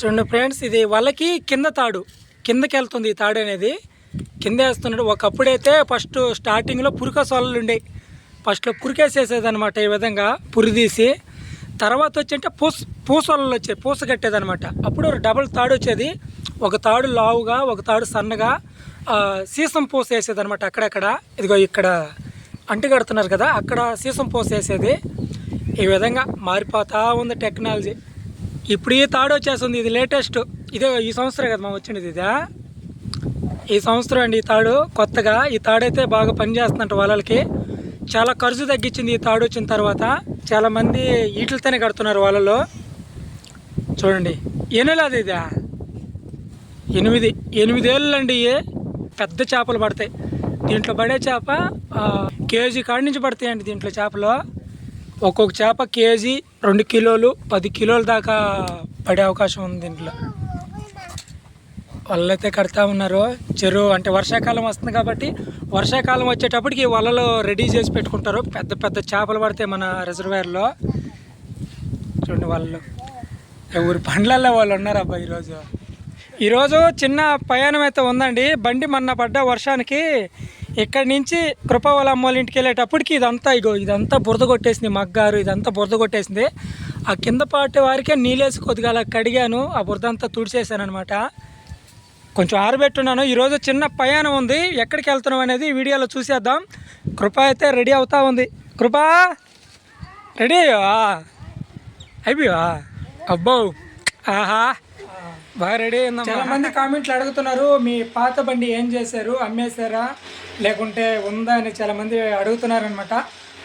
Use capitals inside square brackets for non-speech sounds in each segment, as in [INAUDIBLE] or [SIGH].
చూడండి ఫ్రెండ్స్ ఇది వాళ్ళకి కింద తాడు. కిందకి వెళ్తుంది ఈ తాడు అనేది. కింద వేస్తున్నాడు. ఒకప్పుడైతే ఫస్ట్ స్టార్టింగ్లో పురిక సొలలు ఉండేవి ఫస్ట్లో పురికేసేసేదనమాట ఈ విధంగా పురిదీసి తర్వాత వచ్చి అంటే పూస పూసొలలు వచ్చాయి పూస కట్టేదనమాట అప్పుడు డబుల్ తాడు వచ్చేది. ఒక తాడు లావుగా ఒక తాడు సన్నగా సీసం పూస వేసేదనమాట అక్కడక్కడ. ఇదిగో ఇక్కడ అంటు కడుతున్నారు కదా అక్కడ సీసం పూస వేసేది. ఈ విధంగా మారిపోతూ ఉంది టెక్నాలజీ. ఇప్పుడు ఈ తాడు వచ్చేస్తుంది ఇది లేటెస్ట్ ఇదే ఈ సంవత్సరం కదా మా వచ్చినది ఇదా? ఈ సంవత్సరం అండి ఈ తాడు కొత్తగా ఈ తాడైతే బాగా పనిచేస్తుందంట వాళ్ళకి. చాలా ఖర్చు తగ్గించింది ఈ తాడు వచ్చిన తర్వాత. చాలామంది ఈటలతోనే కడుతున్నారు వాళ్ళలో. చూడండి ఎనలాది ఇదా? ఎనిమిది ఎనిమిదేళ్ళు అండి పెద్ద చేపలు పడతాయి. దీంట్లో పడే చేప కేజీ కాడి నుంచి పడతాయండి దీంట్లో చేపలు. ఒక్కొక్క చేప కేజీ రెండు కిలోలు పది కిలోల దాకా పడే అవకాశం ఉంది దీంట్లో. వాళ్ళైతే కడతా ఉన్నారు. చెరువు అంటే వర్షాకాలం వస్తుంది కాబట్టి వర్షాకాలం వచ్చేటప్పటికి వలలు రెడీ చేసి పెట్టుకుంటారు. పెద్ద పెద్ద చేపలు పడతాయి మన రిజర్వేర్లో చూడండి వాళ్ళు. ఊరి పండ్లల్లో వాళ్ళు ఉన్నారు అబ్బా ఈరోజు. ఈరోజు చిన్న ప్రయాణం అయితే ఉందండి. బండి మొన్న పడ్డ వర్షానికి ఇక్కడి నుంచి కృపవల అమ్మోళ్ళ ఇంటికి వెళ్ళేటప్పటికి ఇదంతా ఇగో ఇదంతా బురద కొట్టేసింది మగ్గారు ఇదంతా బురద కొట్టేసింది. ఆ కింద పాటి వారికే నీళ్ళేసి కొద్దిగా అలా కడిగాను ఆ బురద అంతా తుడిచేసాను అనమాట కొంచెం ఆరబెట్టున్నాను. ఈరోజు చిన్న ప్రయాణం ఉంది. ఎక్కడికి వెళ్తున్నాం అనేది వీడియోలో చూసేద్దాం. కృప అయితే రెడీ అవుతా ఉంది. కృపా రెడీ అయ్యవా? అయిపోయా అబ్బో ఆహా. బాగా రెడీ అయిందా చాలా మంది కామెంట్లు అడుగుతున్నారు మీ పాత బండి ఏం చేశారు అమ్మేశారా లేకుంటే ఉందా అని చాలా మంది అడుగుతున్నారు అనమాట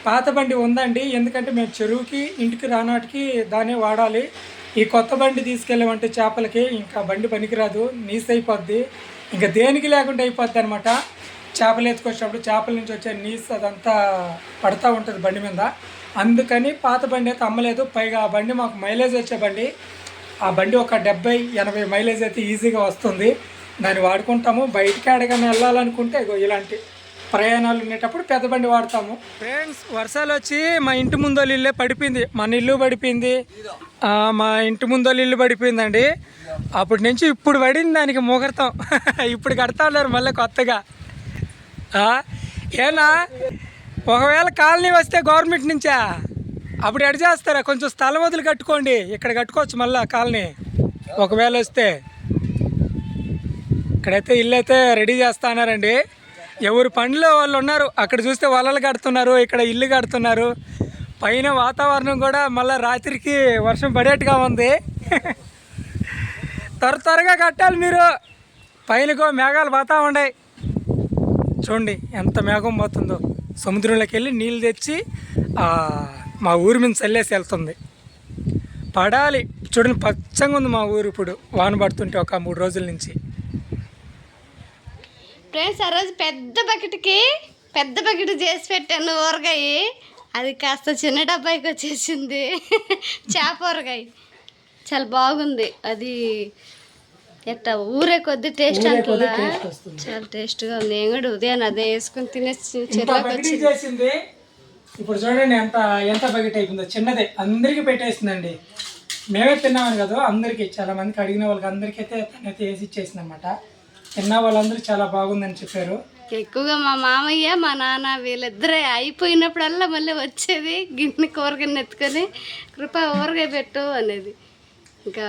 పాత బండి ఉందండి ఎందుకంటే మేము చెరువుకి ఇంటికి రానాటికి దాన్ని వాడాలి. ఈ కొత్త బండి తీసుకెళ్ళామంటే చేపలకి ఇంకా బండి పనికిరాదు నీస్ అయిపోద్ది. ఇంకా దేనికి లేకుండా అయిపోద్ది అనమాట చేపలు ఎత్తుకొచ్చినప్పుడు చేపల నుంచి వచ్చే నీస్ అదంతా పడతా ఉంటుంది బండి మీద. అందుకని పాత బండి అయితే అమ్మలేదు. పైగా ఆ బండి మాకు మైలేజ్ వచ్చే బండి. ఆ బండి ఒక డెబ్బై ఎనభై మైలేజ్ అయితే ఈజీగా వస్తుంది. దాన్ని వాడుకుంటాము. బయటికి అడగని వెళ్ళాలనుకుంటే ఇలాంటి ప్రయాణాలు ఉండేటప్పుడు పెద్ద బండి వాడతాము. ఫ్రెండ్స్ వర్షాలు వచ్చి మా ఇంటి ముందోళ్ళ ఇల్లే పడిపోయింది. మన ఇల్లు పడిపోయింది. మా ఇంటి ముందోళ్ళ ఇల్లు పడిపోయిందండి. అప్పటి నుంచి ఇప్పుడు పడింది దానికి ముహూర్తం. [LAUGHS] ఇప్పుడు కడతా ఉన్నారు మళ్ళీ కొత్తగా. ఏనా? ఒకవేళ కాలనీ వస్తే గవర్నమెంట్ నుంచా? అప్పుడు ఎడ చేస్తారా? కొంచెం స్థలం వదిలి కట్టుకోండి. ఇక్కడ కట్టుకోవచ్చు మళ్ళీ కాలనీ. ఒకవేళ వస్తే. ఇక్కడైతే ఇల్లు అయితే రెడీ చేస్తా అన్నారండి ఎవరు పనిలో వాళ్ళు ఉన్నారు అక్కడ చూస్తే వలలు కడుతున్నారు ఇక్కడ ఇల్లు కడుతున్నారు. పైన వాతావరణం కూడా మళ్ళీ రాత్రికి వర్షం పడేట్టుగా ఉంది. త్వర త్వరగా కట్టాలి మీరు. పైనకో మేఘాలు పోతా ఉన్నాయి. చూడండి ఎంత మేఘం పోతుందో. సముద్రంలోకి వెళ్ళి నీళ్ళు తెచ్చి ఆ, మా ఊరి మీద చల్లేసి వెళ్తుంది. పడాలి. చూడండి పచ్చంగా ఉంది మా ఊరు ఇప్పుడు. వాన పడుతుంటే ఒక మూడు రోజుల నుంచి. ఫ్రెండ్స్ ఆ రోజు పెద్ద బకెట్కి పెద్ద బకెట్ చేసి పెట్టాను ఊరగాయ. అది కాస్త చిన్న డబ్బాయికి వచ్చేసింది. [LAUGHS] చేప ఊరగాయ. చాలా బాగుంది. అది ఎట్ట ఊరే కొద్ది టేస్ట్ అంటున్నా వస్తుంది. చాలా టేస్ట్గా ఉంది. నేను కూడా ఉదయం అదే వేసుకొని తినేసి ఇంత చెరువులోకి బకెట్ వచ్చి చేసింది. ఇప్పుడు చూడండి ఎంత ఎంత బకెట్ అయిపోయిందో. చిన్నదే. అందరికీ పెట్టేసిందండి. మేమే తిన్నామని కదా అందరికీ. చాలా మందికి అడిగిన వాళ్ళకి అందరికీ అయితే తనైతే వేసి ఇచ్చేసింది అనమాట తిన్న వాళ్ళందరూ చాలా బాగుందని చెప్పారు. ఎక్కువగా మా మామయ్య మా నాన్న వీళ్ళిద్దరే అయిపోయినప్పుడల్లా మళ్ళీ వచ్చేది గిన్నె కూరగాయని ఎత్తుకొని కృప ఊరగాయ పెట్టు అనేది. ఇంకా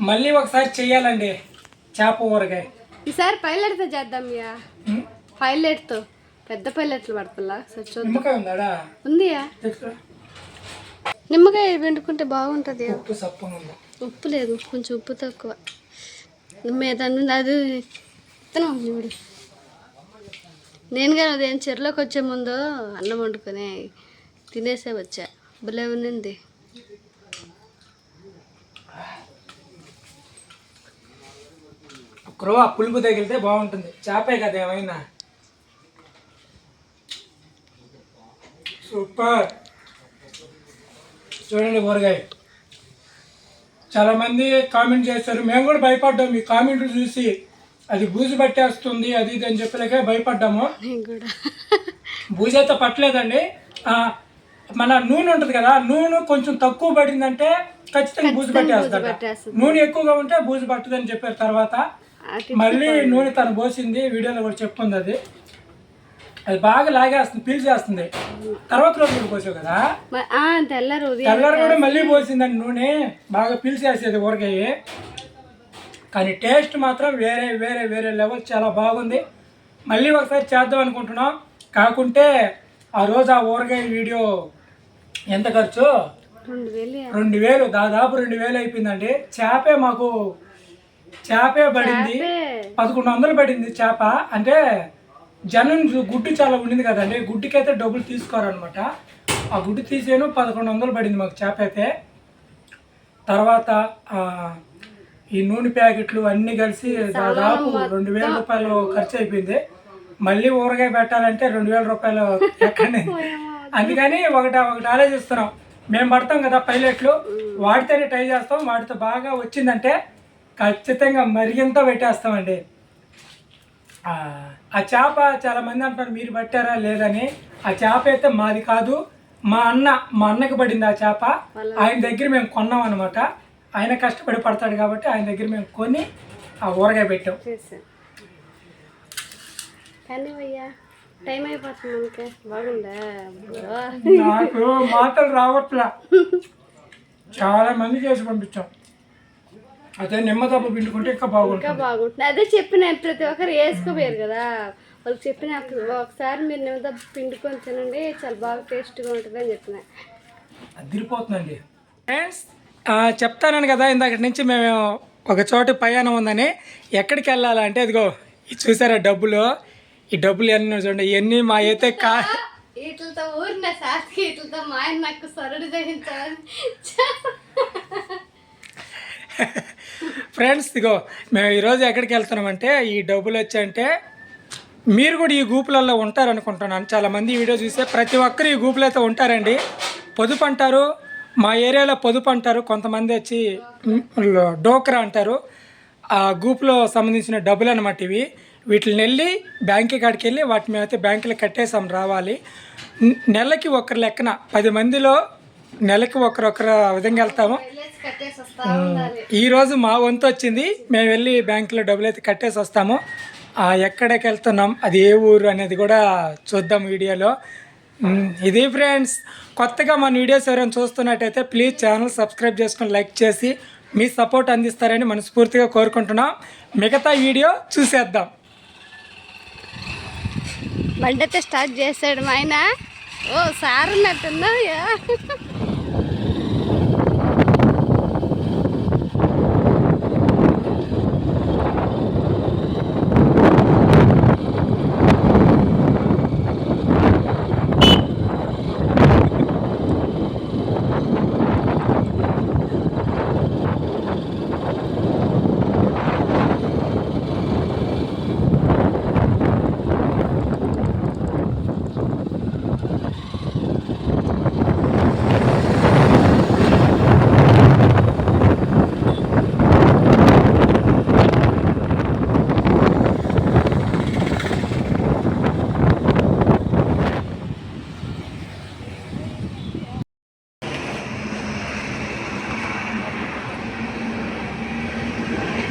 మళ్ళీ ఒకసారి చెయ్యాలండి. చేప ఊరగాయ. ఈసారి పైలట్తో చేద్దాం యా? పైలట్తో పెద్ద పైలట్లు పడతలా? సరే చూద్దాం ఉందియా. నిమ్మకాయ పిండుకుంటే బాగుంటుంది. ఉప్పు లేదు కొంచెం ఉప్పు తక్కువ. మీద అది ఇత్తనం చూడు. నేను కానీ ఉదయం చెరులోకి వచ్చే ముందు అన్నం వండుకొని తినేసే వచ్చా. భలే ఉన్నింది. పులుపు తగిలితే బాగుంటుంది. చేపే కదా ఏమైనా? సూపర్. చూడండి ఊరగాయ చాలా మంది కామెంట్ చేస్తారు మేము కూడా భయపడ్డాం మీ కామెంట్లు చూసి అది బూజు పట్టేస్తుంది అది ఇది అని చెప్పలేక భయపడ్డాము. బూజు అయితే పట్టలేదండి. మన నూనె ఉంటుంది కదా నూనె కొంచెం తక్కువ పడిందంటే ఖచ్చితంగా బూజు పట్టేస్తాడు పట్టేస్తుంది. నూనె ఎక్కువగా ఉంటే బూజు పట్టదని చెప్పారు తర్వాత. మళ్ళీ నూనె తను పోసింది వీడియోలో కూడా చెప్పుంది అది. అది బాగా లాగేస్తుంది పీల్చేస్తుంది తర్వాత రోజు కూడా పోసావు కదా? తెల్లారు కూడా మళ్ళీ పోసిందండి నూనె బాగా పీల్చేసేది ఊరగాయ. కానీ టేస్ట్ మాత్రం వేరే వేరే వేరే లెవెల్ చాలా బాగుంది. మళ్ళీ ఒకసారి చేద్దాం అనుకుంటున్నాం. కాకుంటే ఆ రోజు ఆ ఊరగాయ వీడియో ఎంత ఖర్చు? రెండు వేలు. దాదాపు రెండు వేలు అయిపోయిందండి. చేపే మాకు చేపే పడింది. పదకొండు వందలు పడింది చేప. అంటే జనం గుడ్డు చాలా ఉండింది కదండి. గుడ్డుకైతే డబ్బులు తీసుకోరనమాట ఆ గుడ్డు తీసేను పదకొండు వందలు పడింది మాకు చేప అయితే తర్వాత ఈ నూనె ప్యాకెట్లు అన్నీ కలిసి దాదాపు రెండు వేల రూపాయలు ఖర్చు అయిపోయింది. మళ్ళీ ఊరగాయ పెట్టాలంటే రెండు వేల రూపాయలు ఎక్కండి [LAUGHS] అందుకని ఒకటి ఒకటి ఆలోచిస్తున్నాం. మేము పడతాం కదా పైలట్లు. వాడితేనే ట్రై చేస్తాం. వాటితో బాగా వచ్చిందంటే ఖచ్చితంగా మరిగింత పెట్టేస్తామండి. ఆ చేప చాలా మంది అంటారు మీరు పట్టారా లేదని. ఆ చేప అయితే మాది కాదు మా అన్న మా అన్నకి పడింది ఆ చేప. ఆయన దగ్గర మేము కొన్నాం అనమాట ఆయన కష్టపడి పడతాడు కాబట్టి ఆయన దగ్గర మేము కొని ఆ ఊరగాయ పెట్టాం. టైం అయిపోతుంది బాగుందా. నాకు మాటలు రావట్లా. చాలా మంది చేసి పంపించాం. అదే నిమ్మదబ్బ పిండుకుంటే ఇంకా ఇంకా బాగుంటుంది. బాగుంటుంది అదే చెప్పిన ప్రతి ఒక్కరు వేసుకోపోయారు కదా. వాళ్ళకి చెప్పిన ఒకసారి మీరు నిమిద పిండుకొని తినండి చాలా బాగా టేస్ట్గా ఉంటుంది అని చెప్పిన. అదిరిపోతుందండి. ఫ్రెండ్స్ చెప్తానని కదా ఇందాక నుంచి మేము ఒక చోట ప్రయాణం ఉందని ఎక్కడికి వెళ్ళాలంటే ఇదిగో ఇది చూసారా డబ్బులు? ఈ డబ్బులు ఎన్ని చూడండి ఇవన్నీ మా అయితే కా వీటితో ఊరిన వీటితో మా ఆయన నాకు సరడు [LAUGHS] ఫ్రెండ్స్ ఇదిగో మేము ఈరోజు ఎక్కడికి వెళ్తున్నామంటే ఈ డబ్బులు వచ్చాయంటే మీరు కూడా ఈ గ్రూపులలో ఉంటారనుకుంటున్నాను. చాలామంది ఈ వీడియో చూస్తే ప్రతి ఒక్కరు ఈ గ్రూపులో అయితే ఉంటారండి. పొదుపు అంటారు మా ఏరియాలో పొదుపు అంటారు. కొంతమంది వచ్చి డోక్రా అంటారు. ఆ గ్రూప్లో సంబంధించిన డబ్బులు అనమాట ఇవి. వీటిని వెళ్ళి బ్యాంక్ కాడికి వెళ్ళి వాటిని మేమైతే బ్యాంకులో కట్టేసాం రావాలి. నెలకి ఒకరి లెక్కన పది మందిలో నెలకి ఒకరొకరు విధంగా వెళ్తాము. వెళ్ళేసి కట్టేసి వస్తా ఉండాలి ఈ రోజు మా వంతు వచ్చింది. మేము వెళ్ళి బ్యాంకులో డబ్బులు అయితే కట్టేసి వస్తాము. ఎక్కడికి వెళ్తున్నాం? అది ఏ ఊరు అనేది కూడా చూద్దాం వీడియోలో. ఉమ్, ఇది ఫ్రెండ్స్ కొత్తగా మన వీడియోస్ ఎవరైనా చూస్తున్నట్టయితే ప్లీజ్ ఛానల్ సబ్స్క్రైబ్ చేసుకొని లైక్ చేసి మీ సపోర్ట్ అందిస్తారని మనస్ఫూర్తిగా కోరుకుంటున్నాం. మిగతా వీడియో చూసేద్దాం. బండి అయితే స్టార్ట్ చేసాడు మా ఆయన. ఓ సార్ ఉన్నట్టున్నాయా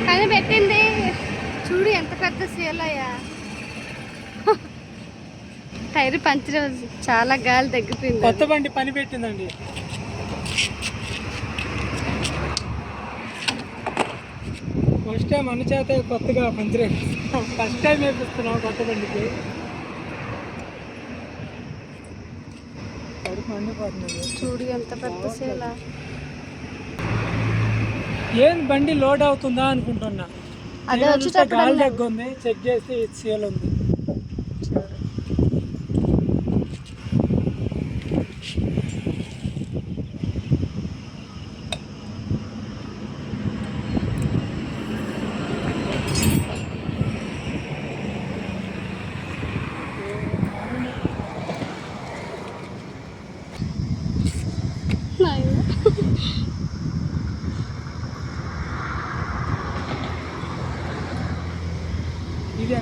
కానీ పెట్టింది చూడు ఎంత సీలయ్యా టైర్ పంచర్ చాలా గాలి తగ్గిపోయింది. కొత్త బండి పని పెట్టిందండి. ఫస్ట్ టైం అన్న చేత కొత్తగా పంచర్ ఫస్ట్ టైం వేపిస్తున్నాం కొత్త బండికి. చూడు ఎంత పెద్ద సీల. ఏం బండి లోడ్ అవుతుందా అనుకుంటున్నా. అదే వచ్చేటప్పుడు చెక్ చేసి సీల్ ఉంది.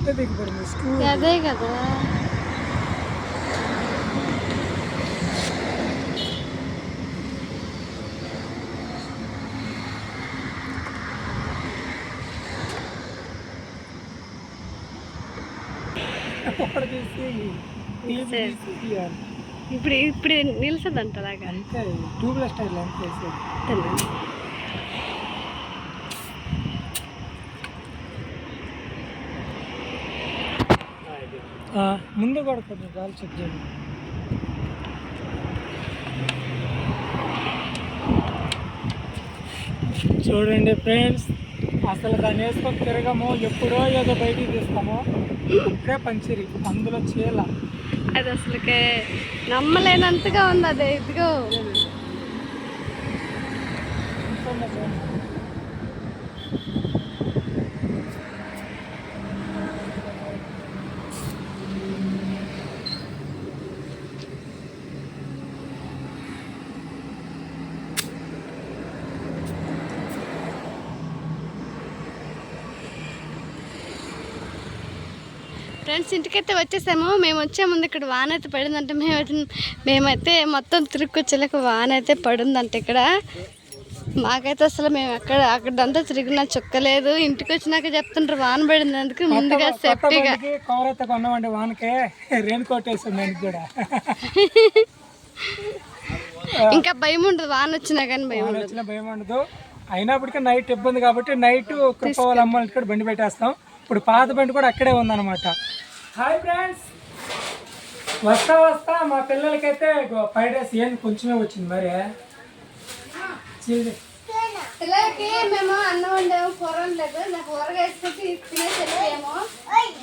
అంతే దిగిపోయింది స్కూల్ అదే కదా ఇప్పుడు ఇప్పుడు నిలిచదంట అలాగా అంతే టూ వీలర్ స్టైల్ అంతే ముందు కూడా కొంచెం గాలి చెక్ చేయండి. చూడండి ఫ్రెండ్స్ అసలు దాన్ని వేసుకొని తిరగము ఎప్పుడో ఏదో బయటికి తీస్తాము. ఇప్పుడే పంచిరి అందులో చీల. అది అసలుకే నమ్మలేనంతగా ఉంది అదే ఇదిగో. ఫ్రెండ్స్ ఇంటికైతే వచ్చేసాము. మేము వచ్చే ముందు ఇక్కడ వాన అయితే పడిందంటే. మేము మేమైతే మొత్తం తిరుక్కొచ్చేలాక వాన అయితే పడిందంట ఇక్కడ. మాకైతే అసలు మేము అక్కడ అక్కడంతా తిరిగినా చుక్కలేదు ఇంటికి వచ్చినాక చెప్తుంటారు వాన పడింది అందుకు ముందుగా సేఫ్టీగా. కవర్ అయితే కొన్నామండి వానకే. రెయిన్ కోట్ వేసాం కూడా. [LAUGHS] ఇంకా భయం ఉండదు వాన వచ్చినా కానీ భయం ఉండదు. వచ్చిన భయం ఉండదు. అయినప్పటికీ నైట్ ఇబ్బంది కాబట్టి నైట్ కృప వాళ్ళ అమ్మ వాళ్ళ ఇంటికాడ బండి పెట్టేస్తాం. ఇప్పుడు పాత బండి కూడా అక్కడే ఉందన్నమాట. హాయ్ ఫ్రెండ్స్ వస్తా వస్తా. మా పిల్లలకైతే ఫైవ్ డేస్ ఏం కొంచెమే వచ్చింది మరి. చిల్లి. పిల్లలకి మేము అన్నం వండాము కూర వండలేదు. నాకు ఊరగా వేసుకుంటే తినేసి వెళ్ళిపోయాము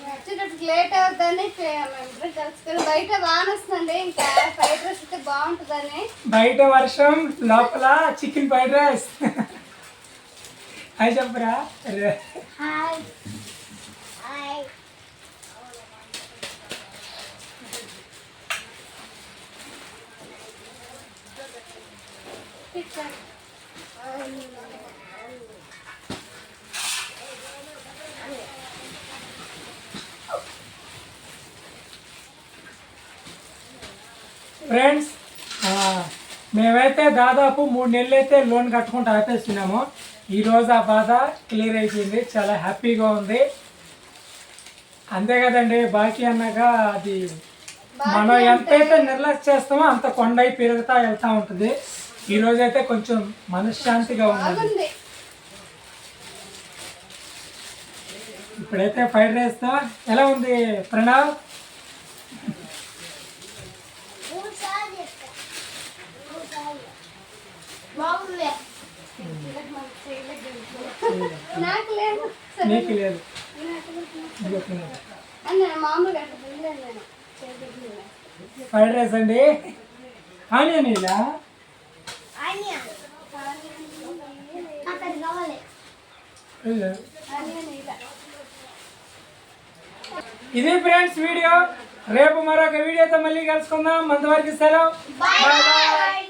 వచ్చేటప్పుడు లేట్ అవుతుందని మేము కలుసుకొని బయట వస్తుంది ఇంకా ఫ్రైడ్ రైస్ అయితే బాగుంటుందని. బయట వర్షం లోపల చికెన్ ఫ్రైడ్ రైస్. హాయ్ చెప్పరా. రే- ఫ్రెండ్స్ మేమైతే దాదాపు మూడు నెలలు అయితే లోన్ కట్టుకుంటూ ఆపేస్తున్నాము ఈ రోజు ఆ బాధ క్లియర్ అయిపోయింది. చాలా హ్యాపీగా ఉంది. అంతే కదండి బాకీ అన్నాక అది మనం ఎంతైతే నిర్లక్ష్య చేస్తామో అంత కొండ పెరుగుతా వెళ్తా ఉంటుంది. ఈ రోజు అయితే కొంచెం మనశ్శాంతిగా ఉన్నది. ఉంది ఇప్పుడైతే ఫ్రైడ్ రైస్తో ఎలా ఉంది ప్రణవ్? నాకు లేదు. ఫ్రైడ్ రైస్ అండి. ఆనియన్ ఇలా. ఇది ఫ్రెండ్స్ వీడియో. రేపు మరొక వీడియోతో మళ్ళీ కలుసుకుందాం. అంతవరకు సెలవు. Bye bye